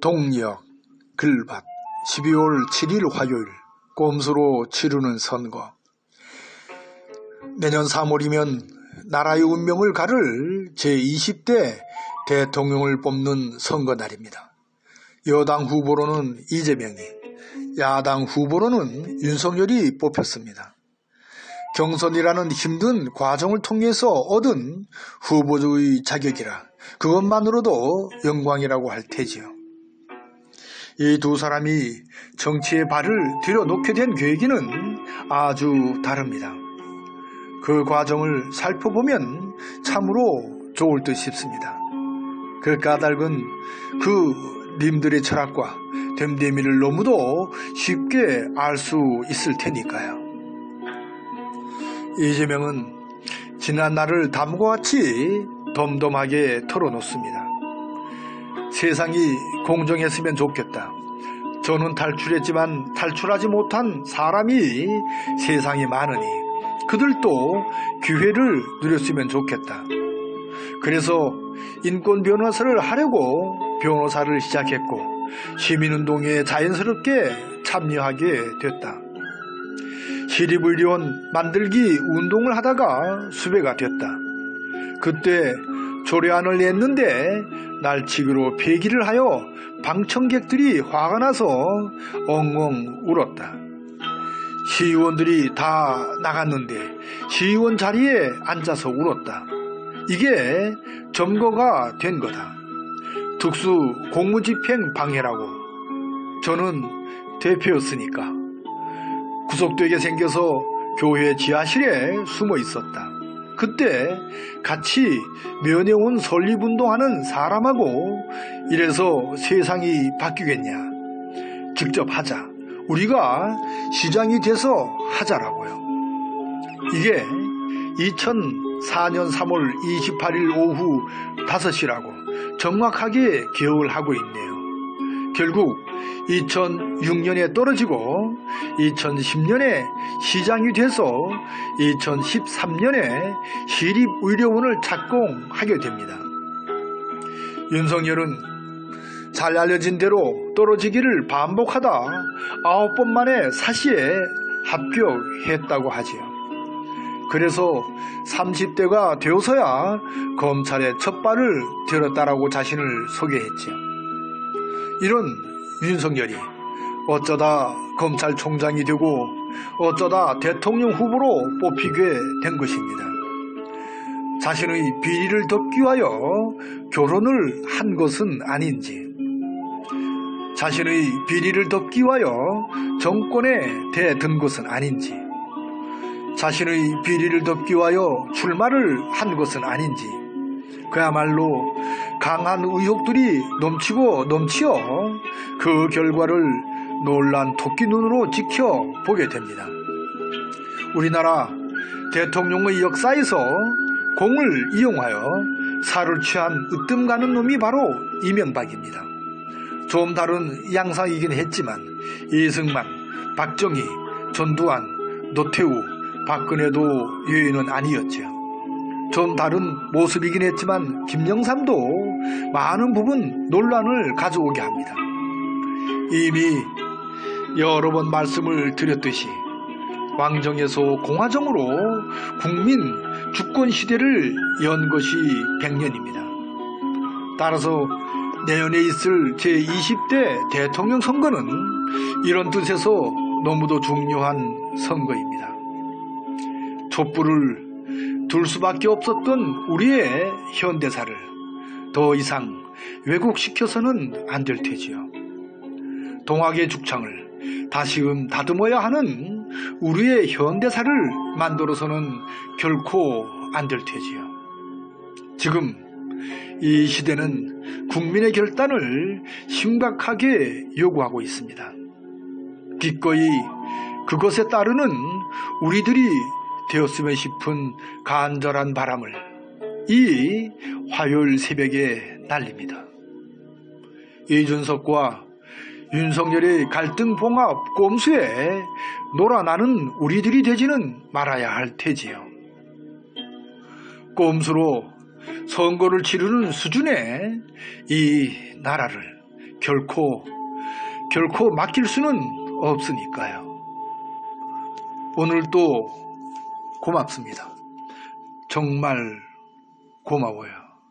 동력, 글밭, 12월 7일 화요일, 꼼수로 치르는 선거. 내년 3월이면 나라의 운명을 가를 제20대 대통령을 뽑는 선거 날입니다. 여당 후보로는 이재명이, 야당 후보로는 윤석열이 뽑혔습니다. 경선이라는 힘든 과정을 통해서 얻은 후보의 자격이라 그것만으로도 영광이라고 할 테지요. 이 두 사람이 정치에 발을 들여놓게 된 계기는 아주 다릅니다. 그 과정을 살펴보면 참으로 좋을 듯 싶습니다. 그 까닭은 그 님들의 철학과 됨됨이를 너무도 쉽게 알 수 있을 테니까요. 이재명은 지난 날을 다음과 같이 덤덤하게 털어놓습니다. 세상이 공정했으면 좋겠다. 저는 탈출했지만 탈출하지 못한 사람이 세상에 많으니 그들도 기회를 누렸으면 좋겠다. 그래서 인권 변호사를 하려고 변호사를 시작했고 시민운동에 자연스럽게 참여하게 됐다. 시립의료원 만들기 운동을 하다가 수배가 됐다. 그때 조례안을 냈는데 날치기로 폐기를 하여 방청객들이 화가 나서 엉엉 울었다. 시의원들이 다 나갔는데 시의원 자리에 앉아서 울었다. 이게 점거가 된 거다. 특수 공무집행 방해라고. 저는 대표였으니까. 구속되게 생겨서 교회 지하실에 숨어 있었다. 그때 같이 면회온 설립운동하는 사람하고 이래서 세상이 바뀌겠냐. 직접 하자. 우리가 시장이 돼서 하자라고요. 이게 2004년 3월 28일 오후 5시라고 정확하게 기억을 하고 있네요. 결국 2006년에 떨어지고 2010년에 시장이 돼서 2013년에 시립의료원을 착공하게 됩니다. 윤석열은 잘 알려진 대로 떨어지기를 반복하다 아홉 번 만에 사시에 합격했다고 하지요. 그래서 30대가 되어서야 검찰에 첫 발을 들었다라고 자신을 소개했지요. 이런 윤석열이 어쩌다 검찰총장이 되고 어쩌다 대통령 후보로 뽑히게 된 것입니다. 자신의 비리를 덮기 위하여 결혼을 한 것은 아닌지, 자신의 비리를 덮기 위하여 정권에 대든 것은 아닌지, 자신의 비리를 덮기 위하여 출마를 한 것은 아닌지, 그야말로 강한 의혹들이 넘치고 넘치어 그 결과를 놀란 토끼 눈으로 지켜보게 됩니다. 우리나라 대통령의 역사에서 공을 이용하여 살을 취한 으뜸 가는 놈이 바로 이명박입니다. 좀 다른 양상이긴 했지만 이승만, 박정희, 전두환, 노태우, 박근혜도 유인은 아니었죠. 좀 다른 모습이긴 했지만 김영삼도 많은 부분 논란을 가져오게 합니다. 이미 여러 번 말씀을 드렸듯이 왕정에서 공화정으로 국민 주권 시대를 연 것이 100년입니다. 따라서 내년에 있을 제20대 대통령 선거는 이런 뜻에서 너무도 중요한 선거입니다. 촛불을 둘 수밖에 없었던 우리의 현대사를 더 이상 왜곡시켜서는 안 될 테지요. 동학의 죽창을 다시금 다듬어야 하는 우리의 현대사를 만들어서는 결코 안 될 테지요. 지금 이 시대는 국민의 결단을 심각하게 요구하고 있습니다. 기꺼이 그것에 따르는 우리들이 되었으면 싶은 간절한 바람을 이 화요일 새벽에 날립니다. 이준석과 윤석열의 갈등 봉합 꼼수에 놀아나는 우리들이 되지는 말아야 할 테지요. 꼼수로 선거를 치르는 수준에 이 나라를 결코 결코 맡길 수는 없으니까요. 오늘도 고맙습니다. 정말 고마워요.